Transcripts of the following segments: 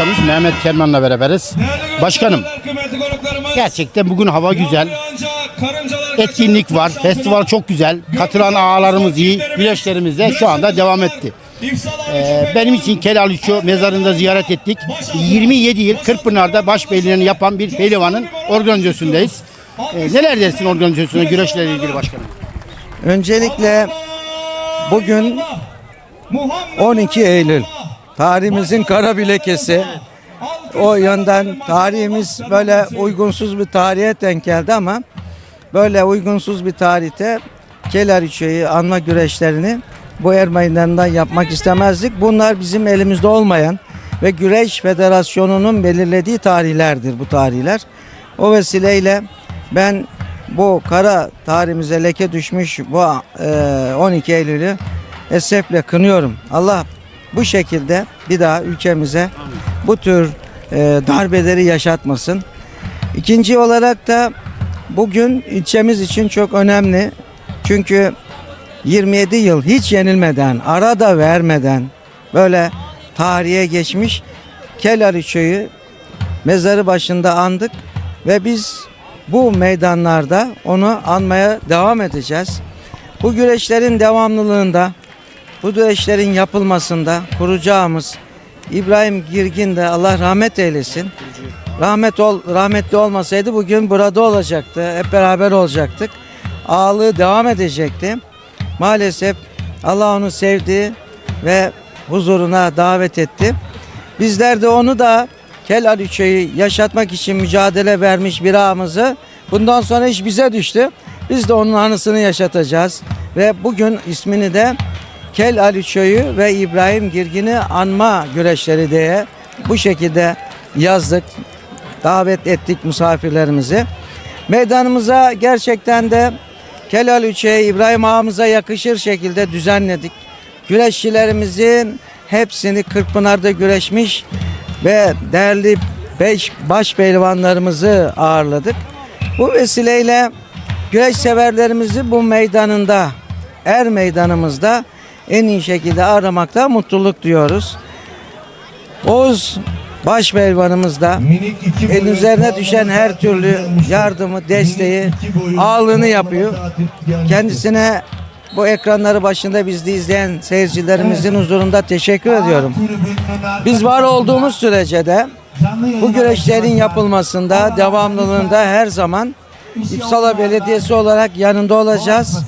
Başkanımız Mehmet Kerman'la beraberiz. Başkanım gerçekten bugün hava güzel. Etkinlik var. Festival çok güzel. Katılan ağalarımız iyi. Güreşlerimiz de şu anda devam etti. Ee, benim için Kelaliço mezarında ziyaret ettik. 27 yıl Kırkpınar'da başbeyliğini yapan bir pehlivanın organizasyondayız. Ee, neler dersin organizasyona güreşlerle ilgili başkanım? Öncelikle bugün 12 Eylül tarihimizin kara bilekesi. O yönden tarihimiz böyle uygunsuz bir tarihe denk geldi ama böyle uygunsuz bir tarihte Kelariço'yu anma güreşlerini bu er yapmak istemezdik. Bunlar bizim elimizde olmayan ve Güreş Federasyonu'nun belirlediği tarihlerdir bu tarihler. O vesileyle ben bu kara tarihimize leke düşmüş bu e, 12 Eylül'ü esefle kınıyorum. Allah bu şekilde bir daha ülkemize bu tür e, darbeleri yaşatmasın. İkinci olarak da bugün ilçemiz için çok önemli. Çünkü 27 yıl hiç yenilmeden, ara da vermeden böyle tarihe geçmiş Kelariço'yu mezarı başında andık ve biz bu meydanlarda onu anmaya devam edeceğiz. Bu güreşlerin devamlılığında, bu güreşlerin yapılmasında kuracağımız İbrahim Girgin de Allah rahmet eylesin. Rahmet ol, rahmetli olmasaydı bugün burada olacaktı. Hep beraber olacaktık. Ağalığı devam edecekti. Maalesef Allah onu sevdi ve huzuruna davet etti. Bizler de onu da Kel Aliço'yu yaşatmak için mücadele vermiş bir ağamızı bundan sonra iş bize düştü. Biz de onun anısını yaşatacağız. Ve bugün ismini de Kel Aliço'yu ve İbrahim Girgin'i anma güreşleri diye bu şekilde yazdık. Davet ettik misafirlerimizi. Meydanımıza gerçekten de Kel Aliço'ya İbrahim ağamıza yakışır şekilde düzenledik. Güreşçilerimizin hepsini Kırkpınar'da güreşmiş ve değerli beş baş pehlivanlarımızı ağırladık. Bu vesileyle güreş severlerimizi bu meydanında, er meydanımızda en iyi şekilde aramakta mutluluk duyuyoruz. Oğuz baş pehlivanımız da el üzerine düşen her türlü yardımı, desteği, ağırlığını yapıyor. Kendisine bu ekranları başında bizde izleyen seyircilerimizin huzurunda teşekkür ediyorum. Biz var olduğumuz sürece de bu güreşlerin yapılmasında, devamlılığında her zaman İpsala Belediyesi olarak yanında olacağız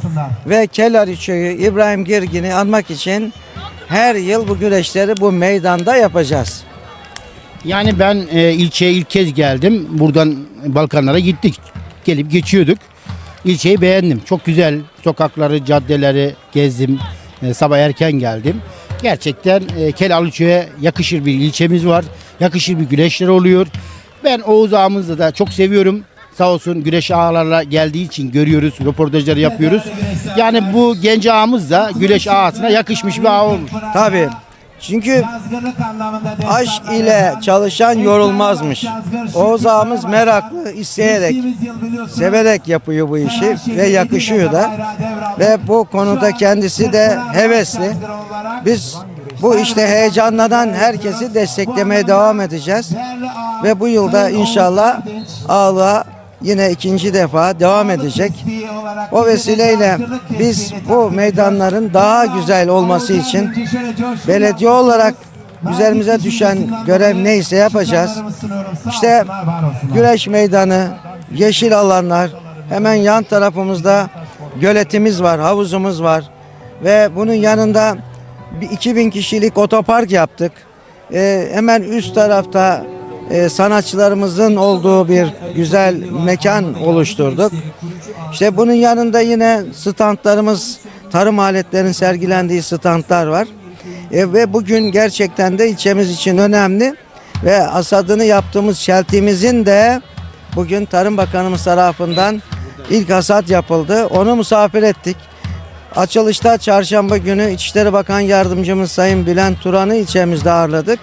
ve Kelariço'yu İbrahim Girgin'i anmak için her yıl bu güreşleri bu meydanda yapacağız. Yani ben e, ilçeye ilk kez geldim. Buradan Balkanlara gittik. Gelip geçiyorduk. İlçeyi beğendim. Çok güzel sokakları, caddeleri gezdim. E, sabah erken geldim. Gerçekten e, Kel Alıço'ya yakışır bir ilçemiz var. Yakışır bir güreşler oluyor. Ben Oğuz ağamızı da çok seviyorum. Sağ olsun güreş ağalarla geldiği için görüyoruz, röportajları yapıyoruz. Yani bu genç ağamız da güreş ağasına yakışmış bir ağ olmuş. Tabii. Çünkü aşk ile çalışan yorulmazmış. Oğuz ağamız meraklı, isteyerek, severek yapıyor bu işi ve yakışıyor da. Ve bu konuda kendisi de hevesli. Biz bu işte heyecanlanan herkesi desteklemeye devam edeceğiz. Ve bu yılda inşallah ağlığa yine ikinci defa devam edecek. O vesileyle biz bu meydanların daha güzel olması için belediye olarak üzerimize düşen görev neyse yapacağız. İşte güreş meydanı, yeşil alanlar, hemen yan tarafımızda göletimiz var, havuzumuz var ve bunun yanında bir 2000 kişilik otopark yaptık. Ee, hemen üst tarafta e, sanatçılarımızın olduğu bir güzel mekan oluşturduk. İşte bunun yanında yine standlarımız, tarım aletlerinin sergilendiği standlar var. E, ve bugün gerçekten de ilçemiz için önemli ve hasadını yaptığımız çeltiğimizin de bugün Tarım Bakanımız tarafından ilk hasat yapıldı. Onu misafir ettik. Açılışta çarşamba günü İçişleri Bakan Yardımcımız Sayın Bülent Turan'ı ilçemizde ağırladık.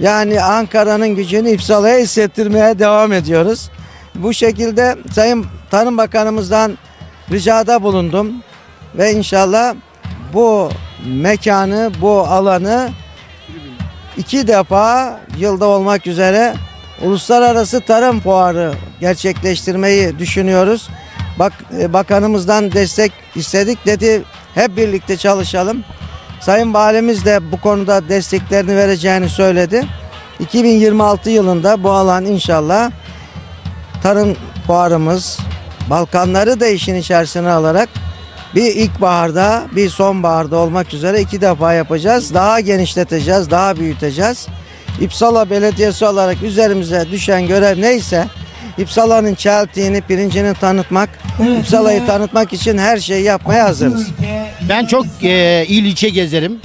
Yani Ankara'nın gücünü İpsala'ya hissettirmeye devam ediyoruz. Bu şekilde Sayın Tarım Bakanımızdan ricada bulundum. Ve inşallah bu mekanı, bu alanı iki defa yılda olmak üzere uluslararası tarım fuarı gerçekleştirmeyi düşünüyoruz. Bak e, bakanımızdan destek istedik dedi hep birlikte çalışalım. Sayın Valimiz de bu konuda desteklerini vereceğini söyledi. 2026 yılında bu alan inşallah tarım fuarımız Balkanları da işin içerisine alarak bir ilkbaharda bir sonbaharda olmak üzere iki defa yapacağız. Daha genişleteceğiz, daha büyüteceğiz. İpsala Belediyesi olarak üzerimize düşen görev neyse İpsala'nın çeltiğini, pirincini tanıtmak, İpsala'yı tanıtmak için her şeyi yapmaya hazırız. Ben çok e, il ilçe gezerim.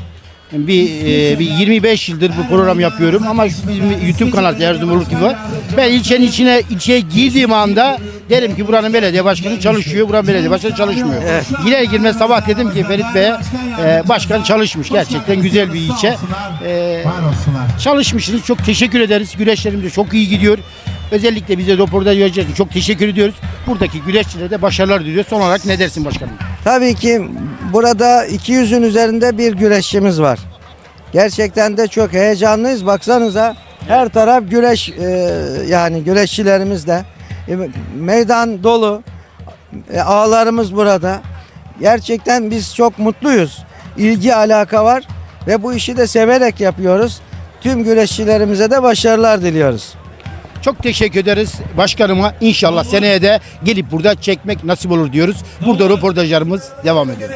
Bir, e, bir 25 yıldır bu program yapıyorum ama bizim YouTube kanalı Erzurumluk gibi var. Ben ilçenin içine ilçeye girdiğim anda derim ki buranın belediye başkanı çalışıyor, buranın belediye başkanı çalışmıyor. Evet. Girer girmez sabah dedim ki Ferit Bey'e e, başkan çalışmış. Gerçekten güzel bir ilçe. E, çalışmışsınız. Çok teşekkür ederiz. Güreşlerimiz de çok iyi gidiyor. Özellikle bize röportaj vereceğiniz için çok teşekkür ediyoruz. Buradaki güreşçilere de başarılar diliyoruz. Son olarak ne dersin başkanım? Tabii ki burada 200'ün üzerinde bir güreşçimiz var. Gerçekten de çok heyecanlıyız. Baksanıza her taraf güreş e, yani güreşçilerimiz de E, meydan dolu. E, ağlarımız burada. Gerçekten biz çok mutluyuz. İlgi alaka var ve bu işi de severek yapıyoruz. Tüm güreşçilerimize de başarılar diliyoruz. Çok teşekkür ederiz başkanıma. İnşallah seneye de gelip burada çekmek nasip olur diyoruz. Burada röportajlarımız devam ediyor.